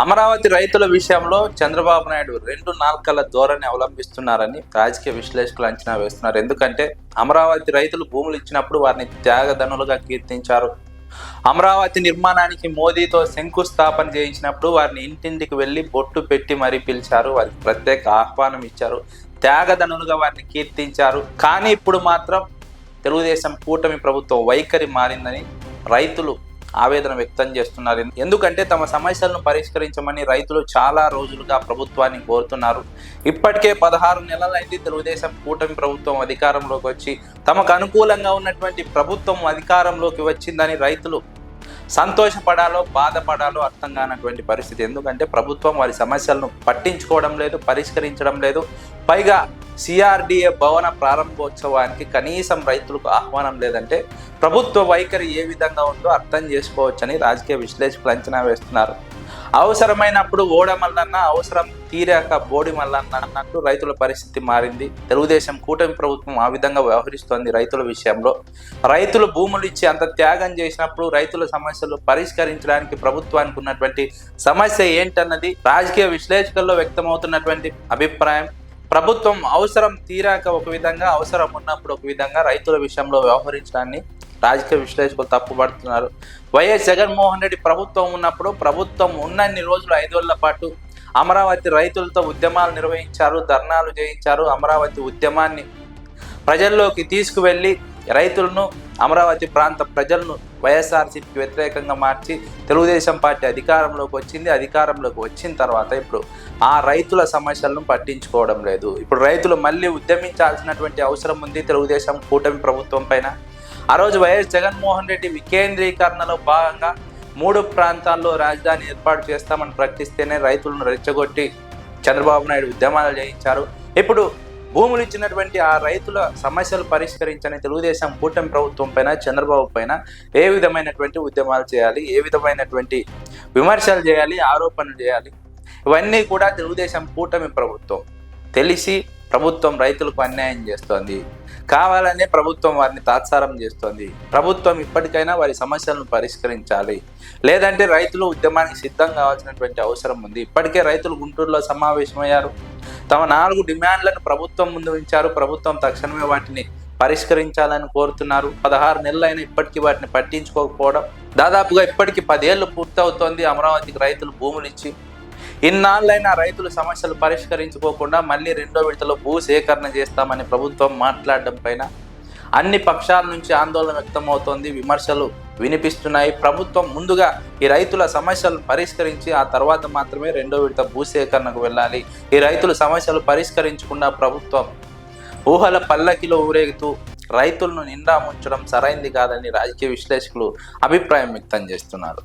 అమరావతి రైతుల విషయంలో చంద్రబాబు నాయుడు రెండు నాల్కల ధోరణి అవలంబిస్తున్నారని రాజకీయ విశ్లేషకులు అంచనా వేస్తున్నారు. ఎందుకంటే అమరావతి రైతులు భూములు ఇచ్చినప్పుడు వారిని త్యాగధనులుగా కీర్తించారు. అమరావతి నిర్మాణానికి మోదీతో శంకుస్థాపన చేయించినప్పుడు వారిని ఇంటింటికి వెళ్ళి బొట్టు పెట్టి మరీ పిలిచారు. వారికి ప్రత్యేక ఆహ్వానం ఇచ్చారు. త్యాగధనులుగా వారిని కీర్తించారు. కానీ ఇప్పుడు మాత్రం తెలుగుదేశం కూటమి ప్రభుత్వం వైఖరి మారిందని రైతులు ఆవేదన వ్యక్తం చేస్తున్నారు. ఎందుకంటే తమ సమస్యలను పరిష్కరించమని రైతులు చాలా రోజులుగా ప్రభుత్వాన్ని కోరుతున్నారు. ఇప్పటికే పదహారు నెలలైంది తెలుగుదేశం కూటమి ప్రభుత్వం అధికారంలోకి వచ్చి తమకు అనుకూలంగా ఉన్నటువంటి ప్రభుత్వం అధికారంలోకి వచ్చిందని రైతులు సంతోషపడాలో బాధపడాలో అర్థం కానటువంటి పరిస్థితి. ఎందుకంటే ప్రభుత్వం వారి సమస్యలను పట్టించుకోవడం లేదు పరిష్కరించడం లేదు. పైగా సిఆర్డిఏ భవన ప్రారంభోత్సవానికి కనీసం రైతులకు ఆహ్వానం లేదంటే ప్రభుత్వ వైఖరి ఏ విధంగా ఉందో అర్థం చేసుకోవచ్చని రాజకీయ విశ్లేషకులు అంచనా వేస్తున్నారు. అవసరమైనప్పుడు ఓడ మల్లన్న అవసరం తీరాక బోడి మల్లన్న అన్నట్టు రైతుల పరిస్థితి మారింది. తెలుగుదేశం కూటమి ప్రభుత్వం ఆ విధంగా వ్యవహరిస్తోంది రైతుల విషయంలో. రైతులు భూములు ఇచ్చి అంత త్యాగం చేసినప్పుడు రైతుల సమస్యలు పరిష్కరించడానికి ప్రభుత్వానికి ఉన్నటువంటి సమస్య ఏంటన్నది రాజకీయ విశ్లేషకుల్లో వ్యక్తమవుతున్నటువంటి అభిప్రాయం. ప్రభుత్వం అవసరం తీరాక ఒక విధంగా అవసరం ఉన్నప్పుడు ఒక విధంగా రైతుల విషయంలో వ్యవహరించడాన్ని రాజకీయ విశ్లేషకులు తప్పుపడుతున్నారు. వైఎస్ జగన్మోహన్ రెడ్డి ప్రభుత్వం ఉన్నప్పుడు ప్రభుత్వం ఉన్నన్ని రోజులు ఐదేళ్ళ పాటు అమరావతి రైతులతో ఉద్యమాలు నిర్వహించారు ధర్నాలు చేయించారు. అమరావతి ఉద్యమాన్ని ప్రజల్లోకి తీసుకువెళ్ళి రైతులను అమరావతి ప్రాంత ప్రజలను వైఎస్ఆర్సీపీకి వ్యతిరేకంగా మార్చి తెలుగుదేశం పార్టీ అధికారంలోకి వచ్చింది. అధికారంలోకి వచ్చిన తర్వాత ఇప్పుడు ఆ రైతుల సమస్యలను పట్టించుకోవడం లేదు. ఇప్పుడు రైతులు మళ్ళీ ఉద్యమించాల్సినటువంటి అవసరం ఉంది. తెలుగుదేశం కూటమి ప్రభుత్వం పైన ఆ రోజు వైఎస్ జగన్మోహన్ రెడ్డి వికేంద్రీకరణలో భాగంగా మూడు ప్రాంతాల్లో రాజధాని ఏర్పాటు చేస్తామని ప్రకటిస్తేనే రైతులను రెచ్చగొట్టి చంద్రబాబు నాయుడు ఉద్యమాలు చేయించారు ఇప్పుడు భూములు ఇచ్చినటువంటి ఆ రైతుల సమస్యలు పరిష్కరించని తెలుగుదేశం కూటమి ప్రభుత్వం పైన చంద్రబాబు పైన ఏ విధమైనటువంటి ఉద్యమాలు చేయాలి ఏ విధమైనటువంటి విమర్శలు చేయాలి ఆరోపణలు చేయాలి ఇవన్నీ కూడా తెలుగుదేశం కూటమి ప్రభుత్వం తెలిసి ప్రభుత్వం రైతులకు అన్యాయం చేస్తోంది. కావాలనే ప్రభుత్వం వారిని తాత్సారం చేస్తోంది. ప్రభుత్వం ఇప్పటికైనా వారి సమస్యలను పరిష్కరించాలి. లేదంటే రైతులు ఉద్యమానికి సిద్ధం కావాల్సినటువంటి అవసరం ఉంది. ఇప్పటికే రైతులు గుంటూరులో సమావేశమయ్యారు. తమ నాలుగు డిమాండ్లను ప్రభుత్వం ముందు ఉంచారు. ప్రభుత్వం తక్షణమే వాటిని పరిష్కరించాలని కోరుతున్నారు. పదహారు నెలలైనా ఇప్పటికీ వాటిని పట్టించుకోకపోవడం దాదాపుగా ఇప్పటికీ పదేళ్ళు పూర్తవుతోంది. అమరావతికి రైతులు భూములు ఇచ్చి ఇన్నాళ్ళైనా రైతుల సమస్యలు పరిష్కరించుకోకుండా మళ్ళీ రెండో విడతలో భూ సేకరణ చేస్తామని ప్రభుత్వం మాట్లాడడం పైన అన్ని పక్షాల నుంచి ఆందోళన వ్యక్తమవుతోంది. విమర్శలు వినిపిస్తున్నాయి. ప్రభుత్వం ముందుగా ఈ రైతుల సమస్యలు పరిష్కరించి ఆ తర్వాత మాత్రమే రెండో విడత భూసేకరణకు వెళ్ళాలి. ఈ రైతుల సమస్యలు పరిష్కరించకుండా ప్రభుత్వం ఊహల పల్లకిలో ఊరేగుతూ రైతులను నిండా ముంచడం సరైంది కాదని రాజకీయ విశ్లేషకులు అభిప్రాయం వ్యక్తం చేస్తున్నారు.